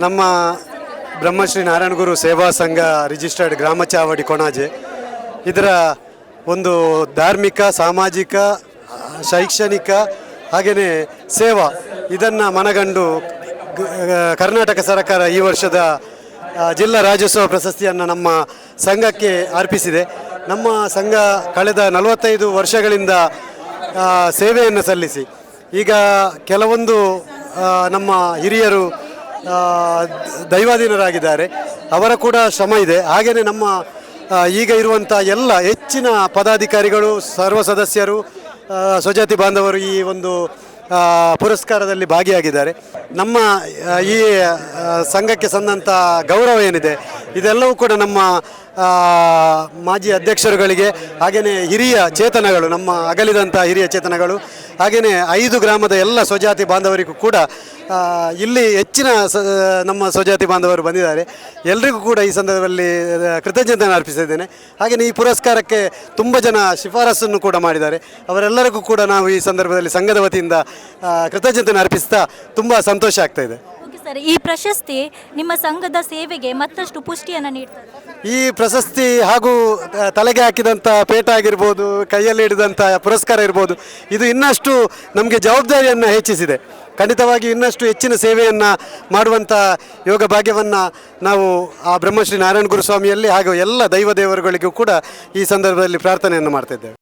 ನಮ್ಮ ಬ್ರಹ್ಮಶ್ರೀ ನಾರಾಯಣಗುರು ಸೇವಾ ಸಂಘ ರಿಜಿಸ್ಟರ್ಡ್ ಗ್ರಾಮ ಚಾವಡಿ ಕೊಣಾಜೆ. ಇದರ ಒಂದು ಧಾರ್ಮಿಕ, ಸಾಮಾಜಿಕ, ಶೈಕ್ಷಣಿಕ ಹಾಗೆಯೇ ಸೇವಾ ಇದನ್ನು ಮನಗಂಡು ಕರ್ನಾಟಕ ಸರ್ಕಾರ ಈ ವರ್ಷದ ಜಿಲ್ಲಾ ರಾಜ್ಯೋತ್ಸವ ಪ್ರಶಸ್ತಿಯನ್ನು ನಮ್ಮ ಸಂಘಕ್ಕೆ ಅರ್ಪಿಸಿದೆ. ನಮ್ಮ ಸಂಘ ಕಳೆದ ನಲವತ್ತೈದು ವರ್ಷಗಳಿಂದ ಸೇವೆಯನ್ನು ಸಲ್ಲಿಸಿ. ಈಗ ಕೆಲವೊಂದು ನಮ್ಮ ಹಿರಿಯರು ದೈವಾಧೀನರಾಗಿದ್ದಾರೆ. ಅವರ ಕೂಡ ಶ್ರಮ ಇದೆ. ಹಾಗೆಯೇ ನಮ್ಮ ಈಗ ಇರುವಂಥ ಎಲ್ಲ ಹೆಚ್ಚಿನ ಪದಾಧಿಕಾರಿಗಳು, ಸರ್ವ ಸದಸ್ಯರು ಸ್ವಜಾತಿ ಬಾಂಧವರು ಈ ಒಂದು ಪುರಸ್ಕಾರದಲ್ಲಿ ಭಾಗಿಯಾಗಿದ್ದಾರೆ. ನಮ್ಮ ಈ ಸಂಘಕ್ಕೆ ಸಂದಂಥ ಗೌರವ ಏನಿದೆ, ಇದೆಲ್ಲವೂ ಕೂಡ ನಮ್ಮ ಮಾಜಿ ಅಧ್ಯಕ್ಷರುಗಳಿಗೆ ಹಾಗೆಯೇ ಹಿರಿಯ ಚೇತನಗಳು, ನಮ್ಮ ಅಗಲಿದಂಥ ಹಿರಿಯ ಚೇತನಗಳು ಹಾಗೆಯೇ ಐದು ಗ್ರಾಮದ ಎಲ್ಲ ಸ್ವಜಾತಿ ಬಾಂಧವರಿಗೂ ಕೂಡ ಇಲ್ಲಿ ಹೆಚ್ಚಿನ ಸ ನಮ್ಮ ಸ್ವಜಾತಿ ಬಾಂಧವರು ಬಂದಿದ್ದಾರೆ. ಎಲ್ರಿಗೂ ಕೂಡ ಈ ಸಂದರ್ಭದಲ್ಲಿ ಕೃತಜ್ಞತೆಯನ್ನು ಅರ್ಪಿಸಿದ್ದೇನೆ. ಹಾಗೆಯೇ ಈ ಪುರಸ್ಕಾರಕ್ಕೆ ತುಂಬ ಜನ ಶಿಫಾರಸನ್ನು ಕೂಡ ಮಾಡಿದ್ದಾರೆ. ಅವರೆಲ್ಲರಿಗೂ ಕೂಡ ನಾವು ಈ ಸಂದರ್ಭದಲ್ಲಿ ಸಂಘದ ವತಿಯಿಂದ ಕೃತಜ್ಞತೆಯನ್ನು ಅರ್ಪಿಸ್ತಾ ತುಂಬ ಸಂತೋಷ ಆಗ್ತಾ ಇದೆ. ಓಕೆ ಸರ್, ಈ ಪ್ರಶಸ್ತಿ ನಿಮ್ಮ ಸಂಘದ ಸೇವೆಗೆ ಮತ್ತಷ್ಟು ಪುಷ್ಟಿಯನ್ನು ನೀಡ್ತದೆ. ಈ ಪ್ರಶಸ್ತಿ ಹಾಗೂ ತಲೆಗೆ ಹಾಕಿದಂಥ ಪೇಟ ಆಗಿರ್ಬೋದು, ಕೈಯಲ್ಲಿ ಹಿಡಿದಂಥ ಪುರಸ್ಕಾರ ಇರ್ಬೋದು, ಇದು ಇನ್ನಷ್ಟು ನಮಗೆ ಜವಾಬ್ದಾರಿಯನ್ನು ಹೆಚ್ಚಿಸಿದೆ. ಖಂಡಿತವಾಗಿ ಇನ್ನಷ್ಟು ಹೆಚ್ಚಿನ ಸೇವೆಯನ್ನು ಮಾಡುವಂಥ ಯೋಗ ಭಾಗ್ಯವನ್ನು ನಾವು ಆ ಬ್ರಹ್ಮಶ್ರೀ ನಾರಾಯಣ ಗುರುಸ್ವಾಮಿಯಲ್ಲಿ ಹಾಗೂ ಎಲ್ಲ ದೈವ ದೇವರುಗಳಿಗೂ ಕೂಡ ಈ ಸಂದರ್ಭದಲ್ಲಿ ಪ್ರಾರ್ಥನೆಯನ್ನು ಮಾಡ್ತಿದ್ದೇವೆ